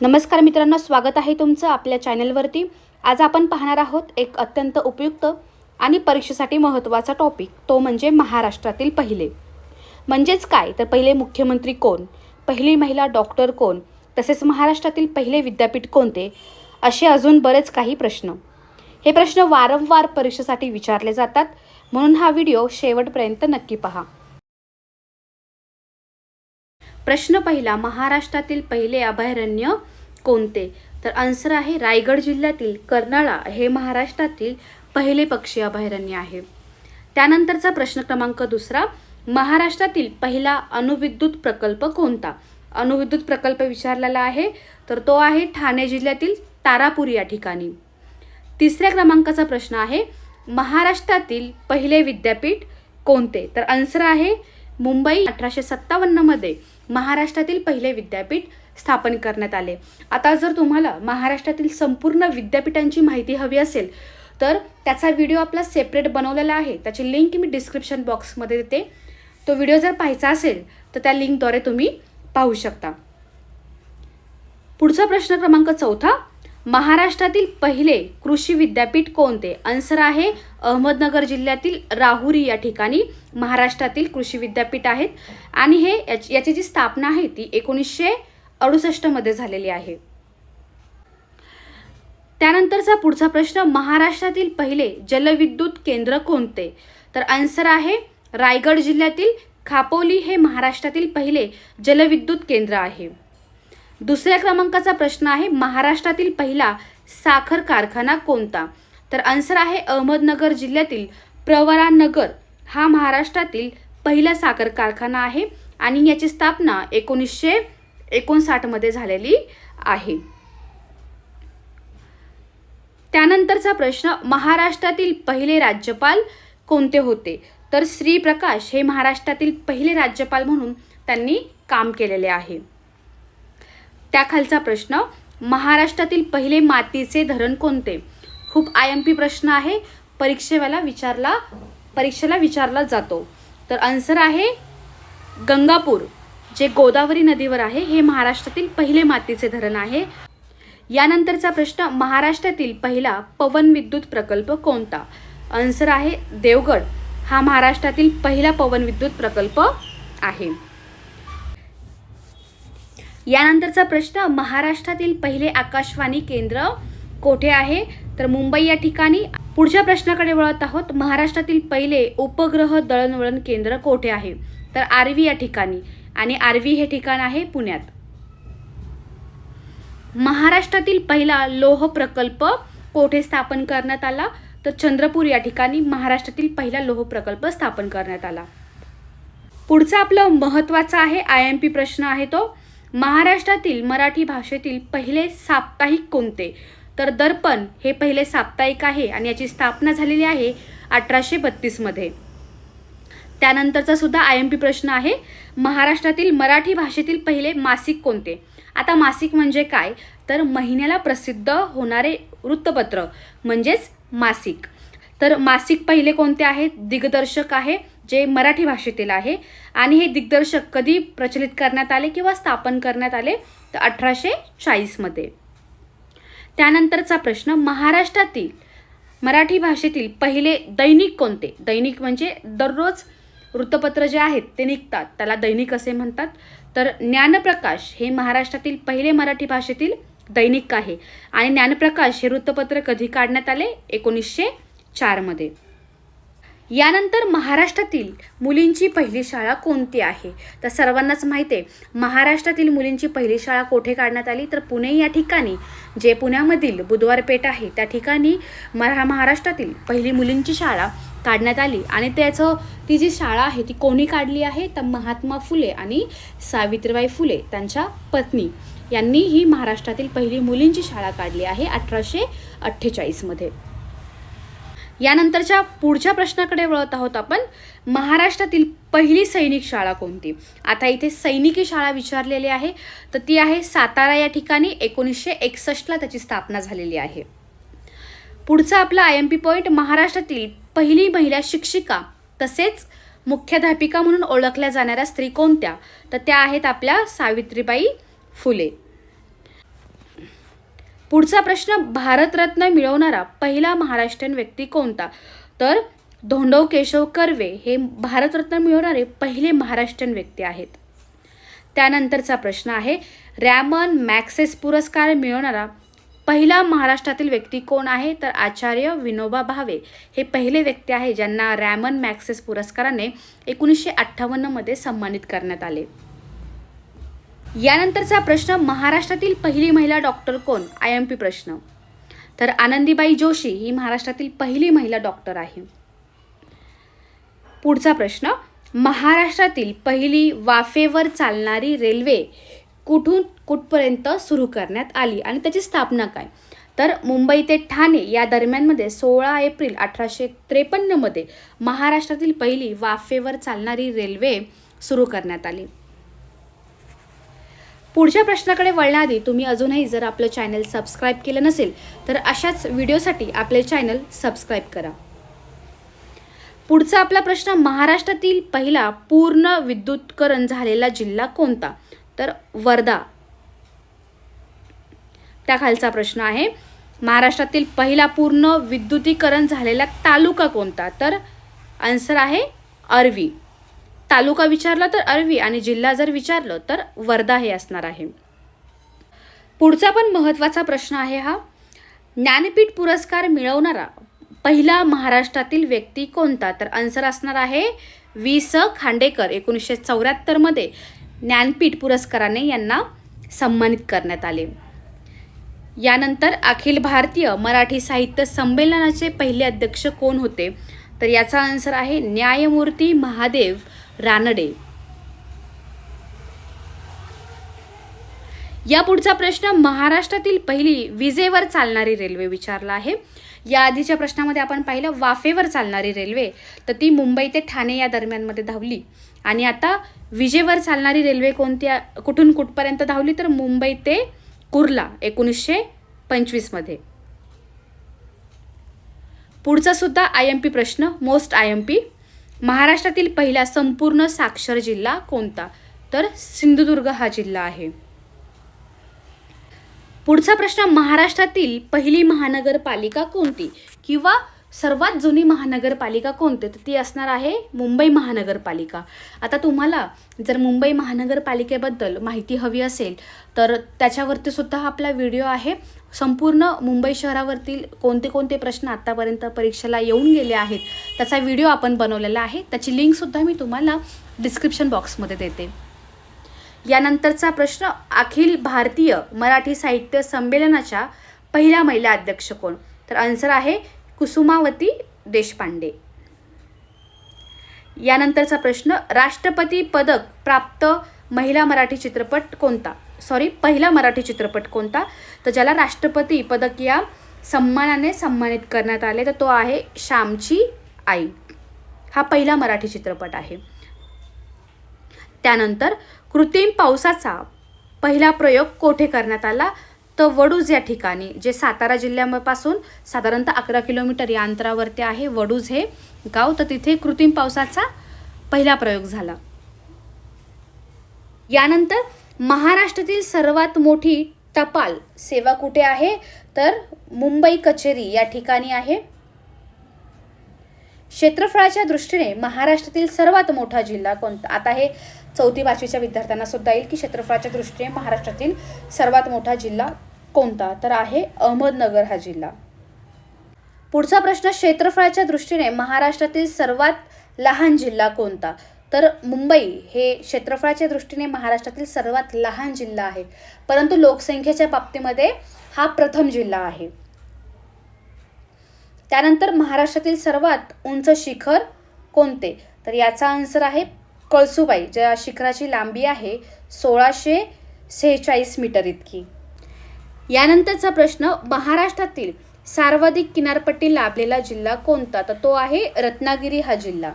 नमस्कार मित्रांनो स्वागत आहे तुमचं आपल्या चॅनलवरती. आज आपण पाहणार आहोत एक अत्यंत उपयुक्त आणि परीक्षेसाठी महत्त्वाचा टॉपिक तो म्हणजे महाराष्ट्रातील पहिले. म्हणजेच काय? तर पहिले मुख्यमंत्री कोण? पहिली महिला डॉक्टर कोण? तसेच महाराष्ट्रातील पहिले विद्यापीठ कोणते? असे अजून बरेच काही प्रश्न. हे प्रश्न वारंवार परीक्षेसाठी विचारले जातात. म्हणून हा व्हिडिओ शेवटपर्यंत नक्की पहा. प्रश्न पहिला महाराष्ट्रातील पहिले अभयारण्य कोणते? तर आन्सर आहे रायगड जिल्ह्यातील कर्नाळा हे महाराष्ट्रातील पहिले पक्षी अभयारण्य आहे. त्यानंतरचा प्रश्न क्रमांक दुसरा महाराष्ट्रातील पहिला अणुविद्युत प्रकल्प कोणता? अणुविद्युत प्रकल्प विचारलेला आहे तर तो आहे ठाणे जिल्ह्यातील तारापूर या ठिकाणी. तिसऱ्या क्रमांकाचा प्रश्न आहे महाराष्ट्रातील पहिले विद्यापीठ कोणते? तर आन्सर आहे मुंबई अठराशे सत्तावन्नमध्ये महाराष्ट्रातील पहिले विद्यापीठ स्थापन करण्यात आले. आता जर तुम्हाला महाराष्ट्रातील संपूर्ण विद्यापीठांची माहिती हवी असेल तर त्याचा व्हिडिओ आपला सेपरेट बनवलेला आहे. त्याची लिंक मी डिस्क्रिप्शन बॉक्समध्ये देते. तो व्हिडिओ जर पाहायचा असेल तर त्या लिंकद्वारे तुम्ही पाहू शकता. पुढचा प्रश्न क्रमांक चौथा महाराष्ट्रातील पहिले कृषी विद्यापीठ कोणते? आन्सर आहे अहमदनगर जिल्ह्यातील राहुरी या ठिकाणी. महाराष्ट्रातील कृषी विद्यापीठ आहेत. आणि हे याच- याची जी स्थापना आहे ती एकोणीसशे अडुसष्टमध्ये झालेली आहे. त्यानंतरचा पुढचा प्रश्न महाराष्ट्रातील पहिले जलविद्युत केंद्र कोणते? तर आन्सर आहे रायगड जिल्ह्यातील खापोली हे महाराष्ट्रातील पहिले जलविद्युत केंद्र आहे. दुसऱ्या क्रमांकाचा प्रश्न आहे महाराष्ट्रातील पहिला साखर कारखाना कोणता? तर आन्सर आहे अहमदनगर जिल्ह्यातील प्रवरानगर. हा महाराष्ट्रातील पहिला साखर कारखाना आहे आणि याची स्थापना एकोणीसशे एकोणसाठमध्ये झालेली आहे. त्यानंतरचा प्रश्न महाराष्ट्रातील पहिले राज्यपाल कोणते होते? तर श्री प्रकाश हे महाराष्ट्रातील पहिले राज्यपाल म्हणून त्यांनी काम केलेले आहे. त्याखालचा प्रश्न महाराष्ट्रातील पहिले मातीचे धरण कोणते? खूप आय एम पी प्रश्न आहे. परीक्षेवाला विचारला परीक्षेला विचारला जातो. तर आन्सर आहे गंगापूर जे गोदावरी नदीवर आहे. हे महाराष्ट्रातील पहिले मातीचे धरण आहे. यानंतरचा प्रश्न महाराष्ट्रातील पहिला पवन विद्युत प्रकल्प कोणता? आन्सर आहे देवगड. हा महाराष्ट्रातील पहिला पवन विद्युत प्रकल्प आहे. यानंतरचा प्रश्न महाराष्ट्रातील पहिले आकाशवाणी केंद्र कोठे आहे? तर मुंबई या ठिकाणी. पुढच्या प्रश्नाकडे वळत आहोत. महाराष्ट्रातील पहिले उपग्रह दळणवळण केंद्र कोठे आहे? तर आर्वी या ठिकाणी. आणि आर्वी हे ठिकाण आहे पुण्यात. महाराष्ट्रातील पहिला लोह प्रकल्प कोठे स्थापन करण्यात आला? तर चंद्रपूर या ठिकाणी महाराष्ट्रातील पहिला लोह प्रकल्प स्थापन करण्यात आला. पुढचा आपलं महत्त्वाचा आहे आय एम पी प्रश्न आहे तो. महाराष्ट्रातील मराठी भाषेतील पहिले साप्ताहिक कोणते? तर दर्पण हे पहिले साप्ताहिक आहे आणि याची स्थापना झालेली आहे अठराशे बत्तीसमध्ये त्यानंतरचा सुद्धा आय एम पी प्रश्न आहे. महाराष्ट्रातील मराठी भाषेतील पहिले मासिक कोणते? आता मासिक म्हणजे काय? तर महिन्याला प्रसिद्ध होणारे वृत्तपत्र म्हणजेच मासिक. तर मासिक पहिले कोणते आहेत? दिग्दर्शक आहे जे मराठी भाषेतील आहे. आणि हे दिग्दर्शक कधी प्रचलित करण्यात आले किंवा स्थापन करण्यात आले? तर अठराशे चाळीसमध्ये त्यानंतरचा प्रश्न महाराष्ट्रातील मराठी भाषेतील पहिले दैनिक कोणते? दैनिक म्हणजे दररोज वृत्तपत्र जे आहेत ते निघतात. त्याला दैनिक असे म्हणतात. तर ज्ञानप्रकाश हे महाराष्ट्रातील पहिले मराठी भाषेतील दैनिक आहे. आणि ज्ञानप्रकाश हे वृत्तपत्र कधी काढण्यात आले? एकोणीसशे चारमध्ये यानंतर महाराष्ट्रातील मुलींची पहिली शाळा कोणती आहे? तर सर्वांनाच माहिती आहे महाराष्ट्रातील मुलींची पहिली शाळा कोठे काढण्यात आली? तर पुणे या ठिकाणी जे पुण्यामधील बुधवार पेठ आहे त्या ठिकाणी मरा महाराष्ट्रातील पहिली मुलींची शाळा काढण्यात आली. आणि त्याचं ती जी शाळा आहे ती कोणी काढली आहे? तर महात्मा फुले आणि सावित्रीबाई फुले त्यांच्या पत्नी. यांनी ही महाराष्ट्रातील पहिली मुलींची शाळा काढली आहे अठराशे अठ्ठेचाळीसमध्ये. यानंतरच्या पुढच्या प्रश्नाकडे वळत आहोत आपण. महाराष्ट्रातील पहिली सैनिक शाळा कोणती? आता इथे सैनिकी शाळा विचारलेली आहे. तर ती आहे सातारा या ठिकाणी. एकोणीसशे एकसष्टला त्याची स्थापना झालेली आहे. पुढचा आपला आय एम पी पॉईंट महाराष्ट्रातील पहिली महिला शिक्षिका तसेच मुख्याध्यापिका म्हणून ओळखल्या जाणाऱ्या स्त्री कोणत्या? तर त्या आहेत आपल्या सावित्रीबाई फुले. पुढचा प्रश्न भारतरत्न मिळवणारा पहिला महाराष्ट्रीयन व्यक्ती कोणता? तर धोंडव केशव कर्वे हे भारतरत्न मिळवणारे पहिले महाराष्ट्रीयन व्यक्ती आहेत. त्यानंतरचा प्रश्न आहे रॅमन मॅक्सेस पुरस्कार मिळवणारा पहिला महाराष्ट्रातील व्यक्ती कोण आहे? तर आचार्य विनोबा भावे हे पहिले व्यक्ती आहे ज्यांना रॅमन मॅक्सेस पुरस्काराने एकोणीसशे अठ्ठावन्नमध्ये सन्मानित करण्यात आले. यानंतरचा प्रश्न महाराष्ट्रातील पहिली महिला डॉक्टर कोण? आय एम पी प्रश्न. तर आनंदीबाई जोशी ही महाराष्ट्रातील पहिली महिला डॉक्टर आहे. पुढचा प्रश्न महाराष्ट्रातील पहिली वाफेवर चालणारी रेल्वे कुठून कुठपर्यंत सुरू करण्यात आली आणि त्याची स्थापना काय? तर मुंबई ते ठाणे या दरम्यानमध्ये सोळा एप्रिल अठराशे त्रेपन्नमध्ये महाराष्ट्रातील पहिली वाफेवर चालणारी रेल्वे सुरू करण्यात आली. पुढच्या प्रश्नाकडे वळण्याआधी तुम्ही अजूनही जर आपलं चॅनल सबस्क्राईब केलं नसेल तर अशाच व्हिडिओसाठी आपले चॅनल सबस्क्राईब करा. पुढचा आपला प्रश्न महाराष्ट्रातील पहिला पूर्ण विद्युतकरण झालेला जिल्हा कोणता? तर वर्धा. त्याखालचा प्रश्न आहे महाराष्ट्रातील पहिला पूर्ण विद्युतीकरण झालेला तालुका कोणता? तर आन्सर आहे अरवी. तालुका विचारला तर अरवी आणि जिल्हा जर विचारलं तर वर्धा हे असणार आहे. पुढचा पण महत्त्वाचा प्रश्न आहे हा. ज्ञानपीठ पुरस्कार मिळवणारा पहिला महाराष्ट्रातील व्यक्ती कोणता? तर आन्सर असणार आहे वि स. खांडेकर. एकोणीसशे चौऱ्याहत्तरमध्ये ज्ञानपीठ पुरस्काराने यांना सन्मानित करण्यात आले. यानंतर अखिल भारतीय मराठी साहित्य संमेलनाचे पहिले अध्यक्ष कोण होते? तर याचा आन्सर आहे न्यायमूर्ती महादेव रानडे. या पुढचा प्रश्न महाराष्ट्रातील पहिली विजेवर चालणारी रेल्वे विचारला आहे. या आधीच्या प्रश्नामध्ये आपण पाहिलं वाफेवर चालणारी रेल्वे. तर ती मुंबई ते ठाणे या दरम्यानमध्ये धावली. आणि आता विजेवर चालणारी रेल्वे कोणत्या कुठून कुठपर्यंत धावली? तर मुंबई ते कुर्ला एकोणीसशे पंचवीसमध्ये पुढचा सुद्धा आय एम पी प्रश्न मोस्ट आय एम पी महाराष्ट्रातील पहिला संपूर्ण साक्षर जिल्हा कोणता? तर सिंधुदुर्ग हा जिल्हा आहे. पुढचा प्रश्न महाराष्ट्रातील पहिली महानगरपालिका कोणती? किंवा सर्वात जुनी महानगरपालिका कोणते? तर ती असणार आहे मुंबई महानगरपालिका. आता तुम्हाला जर मुंबई महानगरपालिकेबद्दल माहिती हवी असेल तर त्याच्यावरती सुद्धा आपला व्हिडिओ आहे. संपूर्ण मुंबई शहरावरतील कोणते कोणते प्रश्न आत्तापर्यंत परीक्षेला येऊन गेले आहेत त्याचा व्हिडिओ आपण बनवलेला आहे. त्याची लिंकसुद्धा मी तुम्हाला डिस्क्रिप्शन बॉक्समध्ये देते. यानंतरचा प्रश्न अखिल भारतीय मराठी साहित्य संमेलनाच्या पहिल्या महिला अध्यक्ष कोण? तर आन्सर आहे कुसुमावती देशपांडे. यानंतरचा प्रश्न राष्ट्रपती पदक प्राप्त महिला मराठी चित्रपट कोणता? सॉरी पहिला मराठी चित्रपट कोणता? तर ज्याला राष्ट्रपती पदक या सन्मानाने सन्मानित करण्यात आले तर तो आहे श्यामची आई. हा पहिला मराठी चित्रपट आहे. त्यानंतर कृत्रिम पावसाचा पहिला प्रयोग कोठे करण्यात आला? तर वडूज या ठिकाणी जे सातारा जिल्ह्यापासून साधारणतः अकरा किलोमीटर या अंतरावरती आहे वडूज हे गाव तर तिथे कृत्रिम पावसाचा पहिला प्रयोग झाला. यानंतर महाराष्ट्रातील सर्वात मोठी टपाल सेवा कुठे आहे? तर मुंबई कचेरी या ठिकाणी आहे. क्षेत्रफळाच्या दृष्टीने महाराष्ट्रातील सर्वात मोठा जिल्हा कोणता? आता हे चौथी पाचवीच्या विद्यार्थ्यांना सुद्धा येईल की क्षेत्रफळाच्या दृष्टीने महाराष्ट्रातील सर्वात मोठा जिल्हा कोणता? तर आहे अहमदनगर हा जिल्हा. पुढचा प्रश्न क्षेत्रफळाच्या दृष्टीने महाराष्ट्रातील सर्वात लहान जिल्हा कोणता? तर मुंबई हे क्षेत्रफळाच्या दृष्टीने महाराष्ट्रातील सर्वात लहान जिल्हा आहे. परंतु लोकसंख्येच्या बाबतीमध्ये हा प्रथम जिल्हा आहे. त्यानंतर महाराष्ट्रातील सर्वात उंच शिखर कोणते? तर याचा आन्सर आहे कळसूबाई ज्या शिखराची लांबी आहे सोळाशे सेहेचाळीस मीटर इतकी. यानंतरचा प्रश्न महाराष्ट्रातील सर्वाधिक किनारपट्टी लाभलेला जिल्हा कोणता? तर तो आहे रत्नागिरी हा जिल्हा.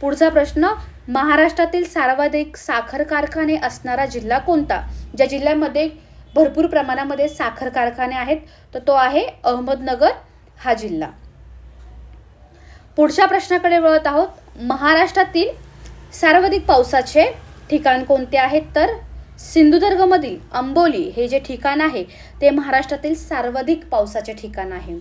पुढचा प्रश्न महाराष्ट्रातील सर्वाधिक साखर कारखाने असणारा जिल्हा कोणता? ज्या जिल्ह्यामध्ये भरपूर प्रमाणामध्ये साखर कारखाने आहेत तर तो आहे अहमदनगर हा जिल्हा. पुढच्या प्रश्नाकडे वळत आहोत. महाराष्ट्रातील सर्वाधिक पावसाचे ठिकाण कोणते आहेत? तर सिंधुदुर्गमधील अंबोली हे जे ठिकाण आहे ते महाराष्ट्रातील सर्वाधिक पावसाचे ठिकाण आहे.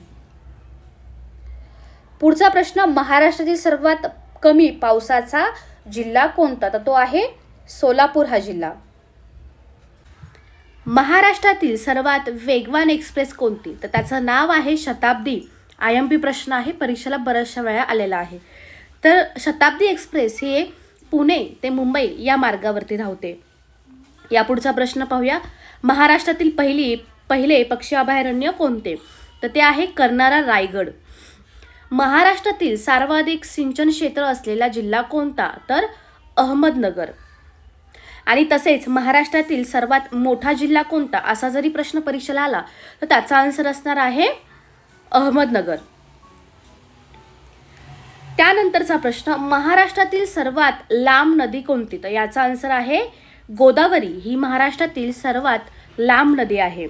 पुढचा प्रश्न महाराष्ट्रातील सर्वात कमी पावसाचा जिल्हा कोणता? तर तो आहे सोलापूर हा जिल्हा. महाराष्ट्रातील सर्वात वेगवान एक्सप्रेस कोणती? तर त्याचं नाव आहे शताब्दी. आय एम पी प्रश्न आहे परीक्षेला बऱ्याचशा वेळा आलेला आहे. तर शताब्दी एक्सप्रेस हे पुणे ते मुंबई या मार्गावरती धावते. या पुढचा प्रश्न पाहूया. महाराष्ट्रातील पहिली पहिले पक्षी अभयारण्य कोणते? तर ते आहे कर्नारा रायगड. महाराष्ट्रातील सर्वाधिक सिंचन क्षेत्र असलेला जिल्हा कोणता? तर अहमदनगर. आणि तसेच महाराष्ट्रातील सर्वात मोठा जिल्हा कोणता? असा जरी प्रश्न परीक्षेला आला तर त्याचा आन्सर असणार आहे अहमदनगर. त्यानंतरचा प्रश्न महाराष्ट्रातील सर्वात लांब नदी कोणती? तर याचा आन्सर आहे गोदावरी. ही महाराष्ट्रातील सर्वात लांब नदी आहे.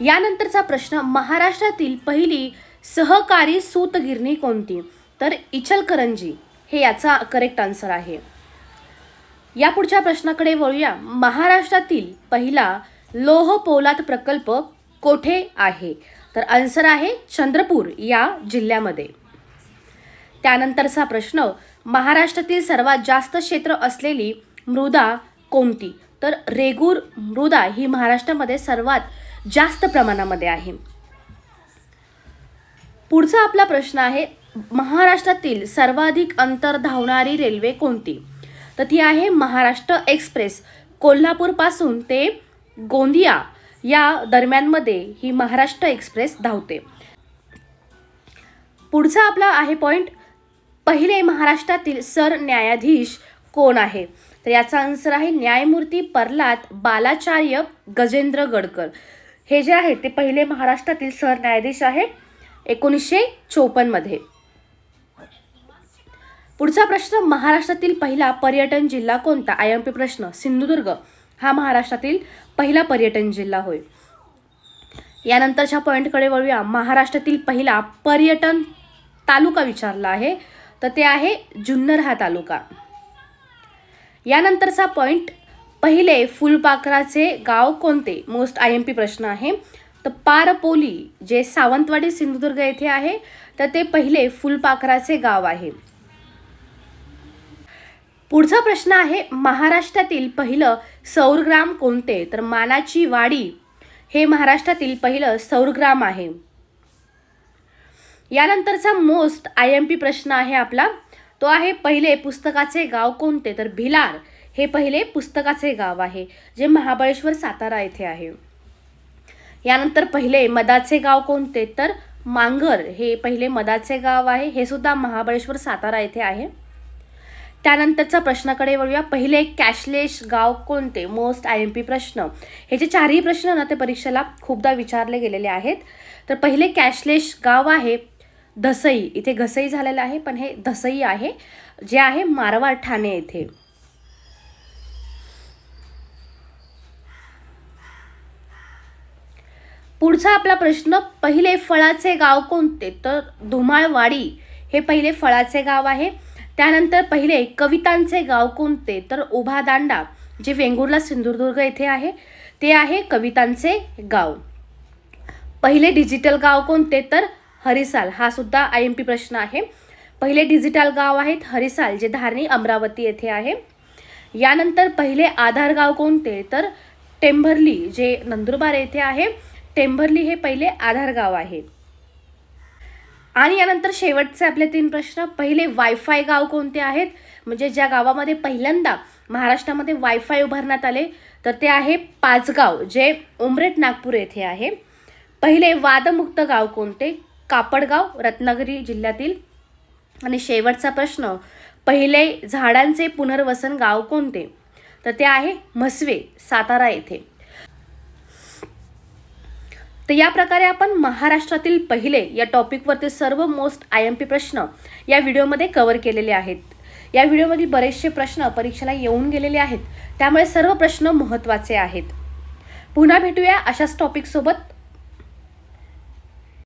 यानंतरचा प्रश्न महाराष्ट्रातील पहिली सहकारी सूतगिरणी कोणती? तर इचलकरंजी. हे याचा करेक्ट आन्सर आहे. या पुढच्या प्रश्नाकडे वळूया. महाराष्ट्रातील पहिला लोह पोलाद प्रकल्प कोठे आहे? तर आन्सर आहे चंद्रपूर या जिल्ह्यामध्ये. त्यानंतरचा प्रश्न महाराष्ट्रातील सर्वात जास्त क्षेत्र असलेली मृदा कोणती? तर रेगूर मृदा ही महाराष्ट्रामध्ये सर्वात जास्त प्रमाणामध्ये आहे. पुढचा आपला प्रश्न आहे महाराष्ट्रातील सर्वाधिक अंतर धावणारी रेल्वे कोणती? तर ती आहे महाराष्ट्र एक्सप्रेस. कोल्हापूरपासून ते गोंदिया या दरम्यानमध्ये ही महाराष्ट्र एक्सप्रेस धावते. पुढचा आपला आहे पॉईंट पहिले महाराष्ट्रातील सरन्यायाधीश कोण आहे? तर याचा आन्सर आहे न्यायमूर्ती प्रल्हाद बालाचार्य गजेंद्र गडकर. हे जे आहे ते पहिले महाराष्ट्रातील सरन्यायाधीश आहे एकोणीसशे चोपन्नमध्ये. पुढचा प्रश्न महाराष्ट्रातील पहिला पर्यटन जिल्हा कोणता? आय एम पी प्रश्न सिंधुदुर्ग. हा महाराष्ट्रातील पहिला पर्यटन जिल्हा होय. यानंतरच्या पॉईंटकडे वळूया. महाराष्ट्रातील पहिला पर्यटन तालुका विचारला आहे. तर ते आहे जुन्नर हा तालुका. यानंतरचा पॉईंट पहिले फुलपाखराचे गाव कोणते? मोस्ट आय एम पी प्रश्न आहे. तर पारपोली जे सावंतवाडी सिंधुदुर्ग येथे आहे तर ते पहिले फुलपाखराचे गाव आहे. पुढचा प्रश्न आहे महाराष्ट्रातील पहिलं सौरग्राम कोणते? तर मानाची वाडी हे महाराष्ट्रातील पहिलं सौरग्राम आहे. यानंतरचा मोस्ट आय एम पी प्रश्न आहे आपला. तो आहे पहिले पुस्तकाचे गाव कोणते? तर भिलार हे पहिले पुस्तकाचे गाव आहे जे महाबळेश्वर सातारा येथे आहे. यानंतर पहिले मदाचे गाव कोणते? तर मांगर हे पहिले मदाचे गाव आहे हे सुद्धा महाबळेश्वर सातारा येथे आहे. त्यानंतरचा प्रश्नाकडे वळूया. पहिले कॅशलेस गाव कोणते? मोस्ट आय एम पी प्रश्न. हे जे चारही प्रश्न ना ते परीक्षेला खूपदा विचारले गेलेले आहेत. तर पहिले कॅशलेस गाव आहे धसई इथे घसई झालेलं आहे पण हे धसई आहे जे आहे मारवाड ठाणे येथे. पुढचा आपला प्रश्न पहिले फळाचे गाव कोणते? तर धुमाळवाडी हे पहिले फळाचे गाव आहे. त्यानंतर पहिले कवितांचे गाव कोणते? तर उभा दांडा जे वेंगुर्ला सिंधुदुर्ग येथे आहे ते आहे कवितांचे गाव. पहिले डिजिटल गाव कोणते? तर हरिसाल हा सुद्धा आय एम पी प्रश्न आहे. पहिले डिजिटल गाव आहेत हरिसाल जे धारणी अमरावती येथे आहे. यानंतर पहिले आधार गाव कोणते? तर टेंभर्ली जे नंदुरबार येथे आहे टेंभर्ली हे पहिले आधार गाव आहे. आणि यानंतर शेवटचे आपले तीन प्रश्न पहिले वायफाय गाव कोणते आहेत? म्हणजे ज्या गावामध्ये पहिल्यांदा महाराष्ट्रामध्ये वायफाय उभारण्यात आले तर ते आहे पाचगाव जे उमरेट नागपूर येथे आहे. पहिले वादमुक्त गाव कोणते? कापडगाव रत्नागिरी जिल्ह्यातील. आणि शेवटचा प्रश्न पहिले झाडांचे पुनर्वसन गाव कोणते? तर ते आहे म्हसवे सातारा येथे. तर या प्रकारे आपण महाराष्ट्रातील पहिले या टॉपिकवरती सर्व मोस्ट आय एम पी प्रश्न या व्हिडिओमध्ये कवर केलेले आहेत. या व्हिडिओमधील बरेचसे प्रश्न परीक्षेला येऊन गेलेले आहेत. त्यामुळे सर्व प्रश्न महत्त्वाचे आहेत. पुन्हा भेटूया अशाच टॉपिकसोबत